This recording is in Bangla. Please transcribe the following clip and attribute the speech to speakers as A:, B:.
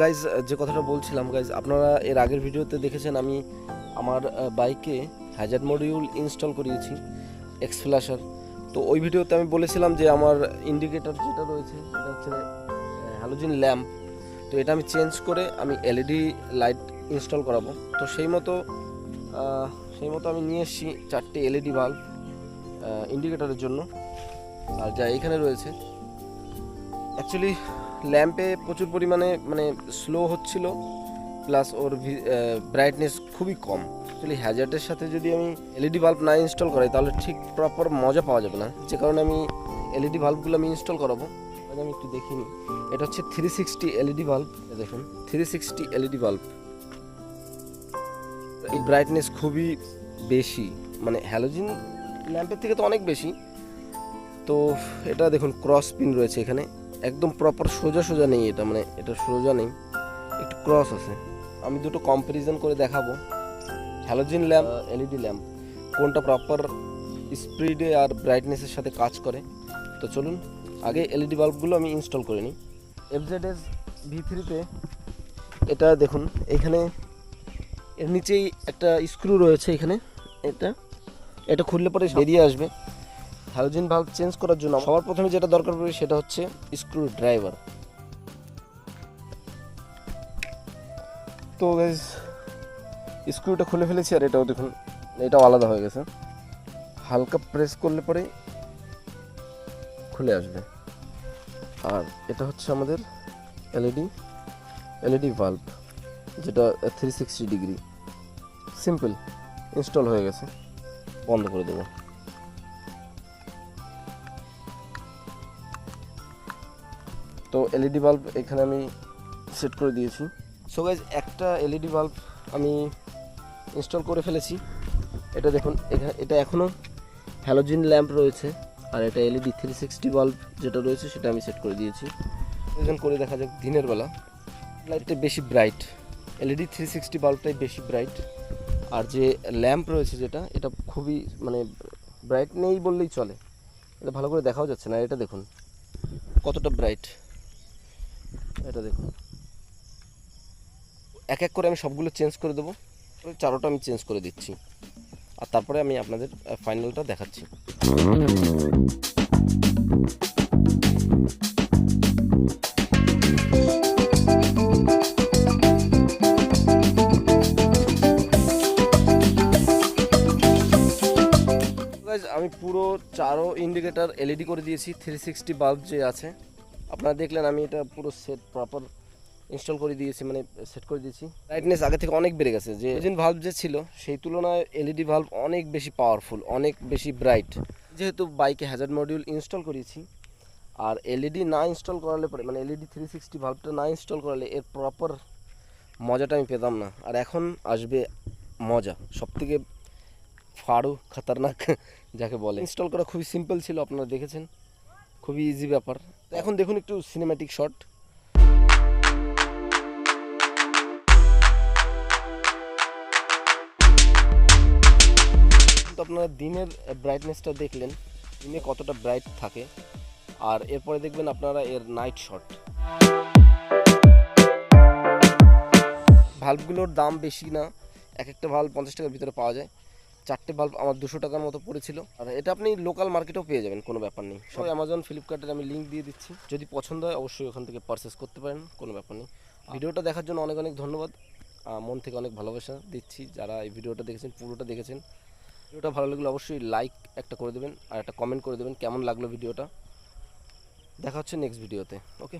A: গাইজ যে কথাটা বলছিলাম গাইজ আপনারা এর আগের ভিডিওতে দেখেছেন আমি আমার বাইকে হ্যাজার্ড মডিউল ইনস্টল করিয়েছি এক্স তো ওই ভিডিওতে আমি বলেছিলাম যে আমার ইন্ডিকেটর যেটা রয়েছে, এটা হচ্ছে হ্যালোজিন ল্যাম্প তো এটা আমি চেঞ্জ করে আমি এলইডি লাইট ইনস্টল করাবো। তো সেই মতো সেই মতো আমি নিয়ে এসেছি চারটে এলইডি বাল্ব ইন্ডিকেটরের জন্য। আর যা এখানে রয়েছে অ্যাকচুয়ালি ল্যাম্পে প্রচুর পরিমাণে মানে স্লো হচ্ছিল প্লাস ওর ব্রাইটনেস খুবই কম। অ্যাকচুয়ালি হ্যাজার্ডের সাথে যদি আমি এলইডি বাল্ব না ইনস্টল করাই, তাহলে ঠিক প্রপার মজা পাওয়া যাবে না। যে কারণে আমি এলইডি বাল্বগুলো আমি ইনস্টল করাবো। আমি একটু দেখিনি এটা হচ্ছে থ্রি সিক্সটি এলইডি বাল্ব দেখুন। থ্রি সিক্সটি এলইডি বাল্ব এই ব্রাইটনেস খুবই বেশি। মানে হ্যালোজিন ল্যাম্পের থেকে তো অনেক বেশি। তো এটা দেখুন ক্রস পিন রয়েছে এখানে। একদম প্রপার সোজা সোজা নেই এটা মানে এটা সোজা নেই, একটু ক্রস আছে। আমি দুটো কম্প্যারিজন করে দেখাবো। হ্যালোজিন ল্যাম্প এলইডি ল্যাম্প কোনটা প্রপার স্পিডে আর ব্রাইটনেসের সাথে কাজ করে। তো চলুন, আগে এলইডি বাল্বগুলো আমি ইনস্টল করে নিই। এফজেডএস ভি থ্রিতে এটা দেখুন, এখানে এর নিচেই একটা স্ক্রু রয়েছে এখানে, এটা। এটা খুললে পরে বেরিয়ে আসবে। হ্যালোজিন ভাল্ব চেঞ্জ করার জন্য সবার প্রথমে যেটা দরকার পড়ে সেটা হচ্ছে স্ক্রু ড্রাইভার তো গাইজ স্ক্রুটা খুলে ফেলেছি আর এটাও দেখুন এটাও আলাদা হয়ে গেছে। হালকা প্রেস করলে পরে খুলে আসবে। আর এটা হচ্ছে আমাদের এলইডি এলইডি ভাল্ব যেটা three sixty degree simple install হয়ে গেছে। বন্ধ করে দেবো। তো এলইডি বাল্ব এখানে আমি সেট করে দিয়েছি। সো গাইজ একটা এলইডি বাল্ব আমি ইনস্টল করে ফেলেছি। এটা দেখুন এটা এখনও হ্যালোজিন ল্যাম্প রয়েছে আর এটা এলইডি থ্রি সিক্সটি বাল্ব যেটা রয়েছে সেটা আমি সেট করে দিয়েছি। প্রয়োজন করে দেখা যাক দিনের বেলা। লাইটটা বেশি ব্রাইট এলইডি থ্রি সিক্সটি বাল্বটাই বেশি ব্রাইট আর যে ল্যাম্প রয়েছে যেটা, এটা খুবই মানে ব্রাইট নেই বললেই চলে। এটা ভালো করে দেখাও যাচ্ছে না, এটা দেখুন। কতটা ব্রাইট এটা দেখুন। এক এক করে আমি সবগুলো চেঞ্জ করে দেবো। চারোটা আমি চেঞ্জ করে দিচ্ছি। আর তারপরে আমি আপনাদের ফাইনালটা দেখাচ্ছি। আমি পুরো চারো ইন্ডিকেটার এলইডি করে দিয়েছি। থ্রি সিক্সটি বাল্ব যে আছে। আপনারা দেখলেন, আমি এটা পুরো সেট প্রপার ইনস্টল করে দিয়েছি মানে সেট করে দিয়েছি। ব্রাইটনেস আগে থেকে অনেক বেড়ে গেছে, যে ইঞ্জিন ভাল্ব যে ছিল, সেই তুলনায় এলইডি ভাল্ব অনেক বেশি পাওয়ারফুল অনেক বেশি ব্রাইট যেহেতু বাইকে হ্যাজার্ড মডিউল ইনস্টল করিয়েছি আর এলইডি না ইনস্টল করালে পরে মানে এলইডি থ্রি সিক্সটি ভাল্বটা না ইনস্টল করালে এর প্রপার মজাটা আমি পেতাম না। আর এখন আসবে মজা, সবথেকে ফাড়ু, খতরনাক, যাকে বলে। ইনস্টল করা খুবই সিম্পল ছিল, আপনারা দেখেছেন। খুবই ইজি ব্যাপার। এখন দেখুন একটু সিনেম্যাটিক শট আপনারা দিনের ব্রাইটনেসটা দেখলেন, দিনে কতটা ব্রাইট থাকে। আর এরপরে দেখবেন আপনারা এর নাইট শট ভাল্বগুলোর দাম বেশি না, এক একটা ভাল্ব পঞ্চাশ টাকার ভিতরে পাওয়া যায়। চারটে বাল্ব আমার দুশো টাকার মতো পড়েছিল। আর এটা আপনি লোকাল মার্কেটেও পেয়ে যাবেন, কোনো ব্যাপার নেই। সবাই অ্যামাজন ফ্লিপকার্টের আমি লিঙ্ক দিয়ে দিচ্ছি। যদি পছন্দ হয়, অবশ্যই ওখান থেকে পারচেস করতে পারেন, কোনো ব্যাপার নেই। ভিডিওটা দেখার জন্য অনেক অনেক ধন্যবাদ। মন থেকে অনেক ভালোবাসা দিচ্ছি। যারা এই ভিডিওটা দেখেছেন, পুরোটা দেখেছেন, ভিডিওটা ভালো লাগলে অবশ্যই লাইক একটা করে দেবেন আর একটা কমেন্ট করে দেবেন, কেমন লাগল ভিডিওটা। দেখা হচ্ছে নেক্সট ভিডিওতে ওকে